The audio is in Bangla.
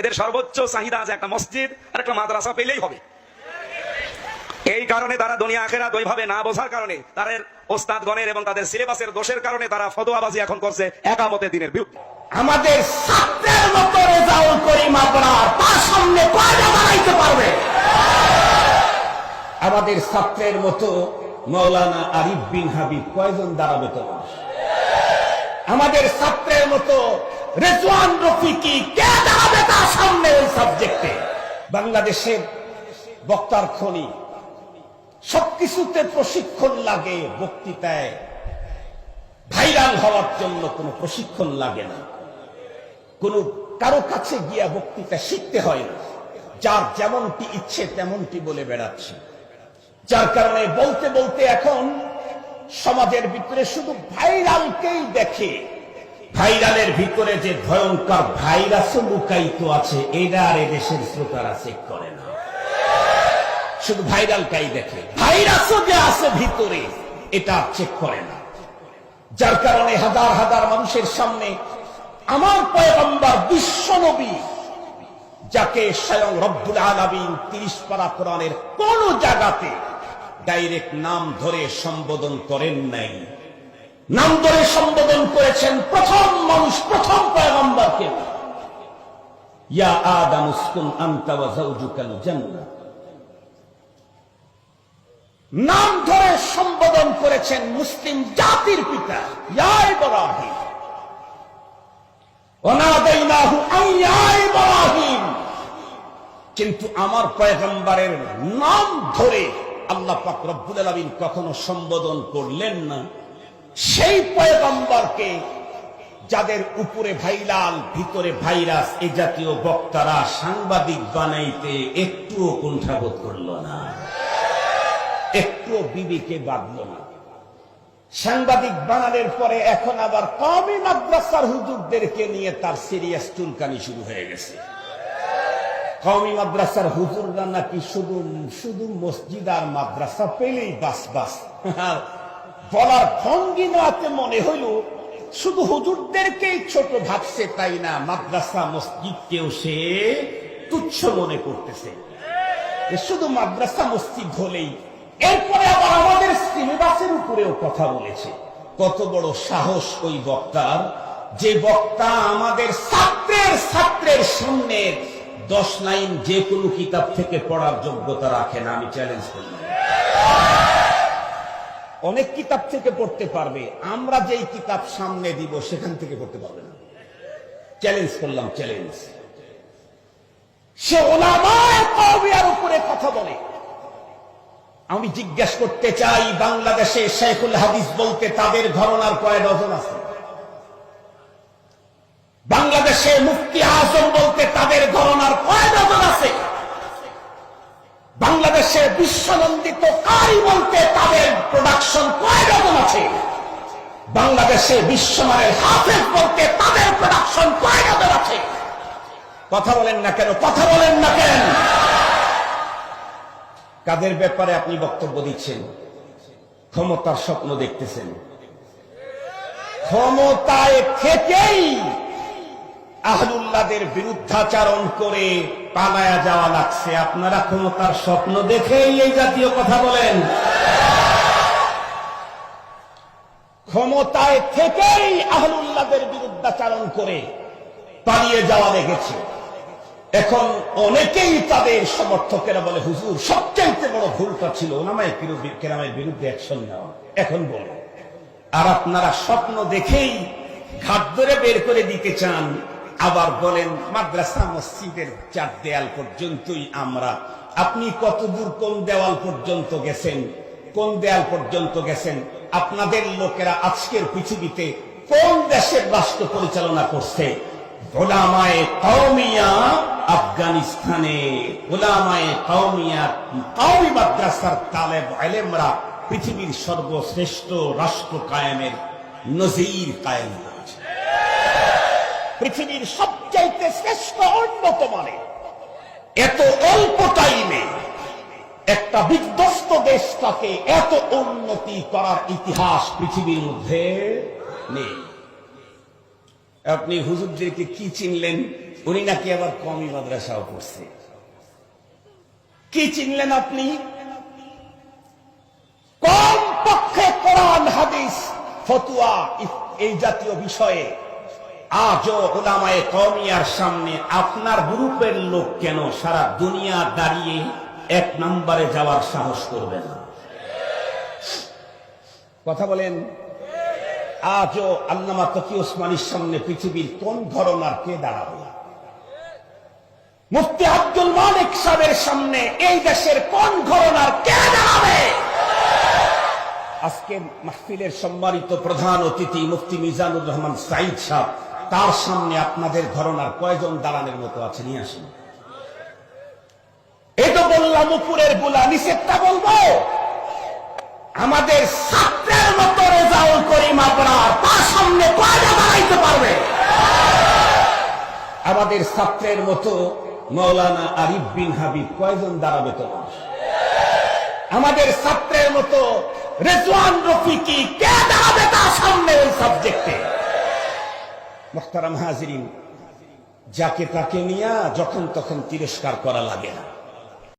এদের সর্বোচ্চ চাহিদা আছে একটা মসজিদ আর একটা মাদ্রাসা পেলেই হবে। এই কারণে তারা দুনিয়া আখেরা ওইভাবে না বোঝার কারণে তাদের ওস্তাদগণের এবং তাদের সিলেবাসের দোষের কারণে তারা ফতোয়াবাজি এখন করছে একামতে দিনের বিরুদ্ধে। আমাদের ছাত্রের মতো রেজাউল করিম আপনার তার সামনে কয়টা দাঁড়াইতে পারবে? আমাদের ছাত্রের মতো মৌলানা আরিফ বিন হাবিব কয়জন দাঁড়াবে তোমার? আমাদের ছাত্রের মতো রেজওয়ান রফিকি, কে দাঁড়াবে তার সামনে ওই সাবজেক্টে বাংলাদেশের বক্তার খনি। সবকিছুতে প্রশিক্ষণ লাগে, বক্তৃতায় ভাইরাল হওয়ার জন্য কোনো প্রশিক্ষণ লাগে না। কোন কারও কাছে গিয়া বক্তৃতা শিখতে হয় না। যার যেমনটি ইচ্ছে তেমনটি বলে বেড়াচ্ছে। যার কারণে বলতে বলতে এখন সমাজের ভিতরে শুধু ভাইরালকেই দেখে ভাইরালের ভিতরে যে ভয়ঙ্কর ভাইরাস লুকায়িত আছে এটা আর এদেশের শ্রোতারা চেক করে না। শুধু ভাইরালটাই দেখে। ভাইরাসও যে আছে ভিতরে, এটা চেক করে না। যার কারণে হাজার হাজার মানুষের সামনে আমার পয়গম্বর বিশ্ব নবী, যাকে স্বয়ং রব্বুল আলামিন তিরিশ পারা কোরআনের কোন জায়গাতে ডাইরেক্ট নাম ধরে সম্বোধন করেন নাই। নাম ধরে সম্বোধন করেছেন প্রথম মানুষ, প্রথম পয়গম্বরকে। ইয়া আদম উসকুন আনতা ওয়া নাম ধরে সম্বোধন করেছেন মুসলিম জাতির পিতা, ইয়া ইব্রাহিম। অনাদাইনাহু আন ইয়া ইব্রাহিম। কিন্তু আমার পয়গম্বরের নাম ধরে আল্লাহ পাক রব্বুল আলামিন কখনো সম্বোধন করলেন না। সেই পয়গম্বরকে যাদের উপরে ভাইরাল ভিতরে ভাইরাস, এ জাতীয় বক্তারা সাংবাদিক বানাইতে একটুও কুণ্ঠাবোধ করল না। একটু বিবিকে বাঁধল না। সাংবাদিক বানানোর পরে এখন আবার কমই মাদ্রাসার হুজুরদেরকে নিয়ে তার সিরিয়াস চুলকানি শুরু হয়ে গেছে। কমি মাদ্রাসার হুজুররা নাকি শুধু শুধু মসজিদ আর মাদ্রাসা পেলেই বাস বাস। বলার ভঙ্গিমাতে মনে হইল, শুধু হুজুরদেরকেই ছোট ভাবছে তাই না, মাদ্রাসা মসজিদকেও সে তুচ্ছ মনে করতেছে। শুধু মাদ্রাসা, মসজিদ হলেই। এরপরে আবার আমাদের সিলেবাসের উপরেও কথা বলেছে। কত বড় সাহস ওই বক্তার, যে বক্তা আমাদের ছাত্রের ছাত্রের সামনে দশ লাইন যে কোনো কিতাব থেকে পড়ার যোগ্যতা রাখে না, আমি চ্যালেঞ্জ করলাম অনেক কিতাব থেকে পড়তে পারবে। আমরা যেই কিতাব সামনে দিব, সেখান থেকে পড়তে পারবে না। চ্যালেঞ্জ করলাম চ্যালেঞ্জ সে ওলামায় কওমিয়ার উপরে কথা বলে। আমি জিজ্ঞেস করতে চাই, বাংলাদেশে শেখুল হাদিস বলতে তাদের ঘরনার কয় ডজন আছে? বাংলাদেশে মুফতি আজম বলতে তাদের ঘরনার কয় ডজন আছে? বাংলাদেশে বিশ্বনন্দিত কারি বলতে তাদের প্রোডাকশন কয় ডজন আছে? বাংলাদেশে বিশ্বমানের হাফেজ বলতে তাদের প্রোডাকশন কয় ডজন আছে? কথা বলেন না কেন? কথা বলেন না কেন? কাদের ব্যাপারে আপনি বক্তব্য দিচ্ছেন? ক্ষমতার স্বপ্ন দেখতেছেন। ক্ষমতায় থেকেই আহলুল্লাদের বিরুদ্ধাচারণ করে পালায়া যাওয়া লাগছে। আপনারা ক্ষমতার স্বপ্ন দেখেই এই জাতীয় কথা বলেন। ক্ষমতায় থেকেই আহলুল্লাদের বিরুদ্ধাচারণ করে পালিয়ে যাওয়া লেগেছে। এখন অনেকেই তাদের সমর্থকেরা বলে, হুজুর, সবচাইতে বড় ভুলটা ছিল ওনামায় কেরামের বিরুদ্ধে অ্যাকশন নেওয়া। এখন বলে আর আপনারা স্বপ্ন দেখেই ধরে বের করে দিতে চান আবার বলেন, মাদ্রাসা মসজিদের চার দেয়াল পর্যন্তই আমরা। আপনি কতদূর কোন দেওয়াল পর্যন্ত গেছেন? কোন দেয়াল পর্যন্ত গেছেন? আপনাদের লোকেরা আজকের পৃথিবীতে কোন দেশের রাষ্ট্র পরিচালনা করছে? আফগানিস্তানে। মাদ্রাসার পৃথিবীর সর্বশ্রেষ্ঠ রাষ্ট্র কায়েমের নজির কায়েম। পৃথিবীর সবচাইতে শ্রেষ্ঠ উন্নত মানে এত অল্প টাইমে একটা বিধ্বস্ত দেশটাকে এত উন্নতি করার ইতিহাস পৃথিবীর মধ্যে নেই। আপনি হুজুরদেরকে কি চিনলেন? উনি নাকি আবার কমই মাদ্রাসাও পড়ছে। কি চিনলেন আপনি? কম পক্ষে কোরআন, হাদিস, ফতুয়া, এই জাতীয় বিষয়ে আজও ওলামায়ে কমিয়ার সামনে আপনার গ্রুপের লোক কেন সারা দুনিয়া দাঁড়িয়ে এক নম্বরে যাওয়ার সাহস করবে না কথা বলেন। আল্লামা তকি ওসমানীর সামনে পৃথিবীর কোন ঘরনার কে দাঁড়াবে? মুফতি আব্দুল মালিক সাহেবের সামনে এই দেশের কোন ঘরনার কে দাঁড়াবে? আজকে মাহফিলের সম্মানিত প্রধান অতিথি মুফতি মিজানুর রহমান সাইদ সাহ তার সামনে আপনাদের ঘরনার কয়জন দাঁড়ানোর মতো আছে, নিয়ে আসেন। এই তো বললাম, উপরের গোলা নিষেধটা বলব। আমাদের ছাত্রের মতো রেজাউল করিম আপনার তার সামনে কয়টা দাঁড়াইতে পারবে? আমাদের ছাত্রের মতো মৌলানা আরিফ বিন হাবিব কয়জন দাঁড়াবে তোমার? আমাদের ছাত্রের মতো রেজওয়ান রফিকি কে দাঁড়াবে তার সামনে ওই সাবজেক্টে মোখতারাম হাজিরিন যাকে তাকে নিয়ে যখন তখন তিরস্কার করা লাগে না।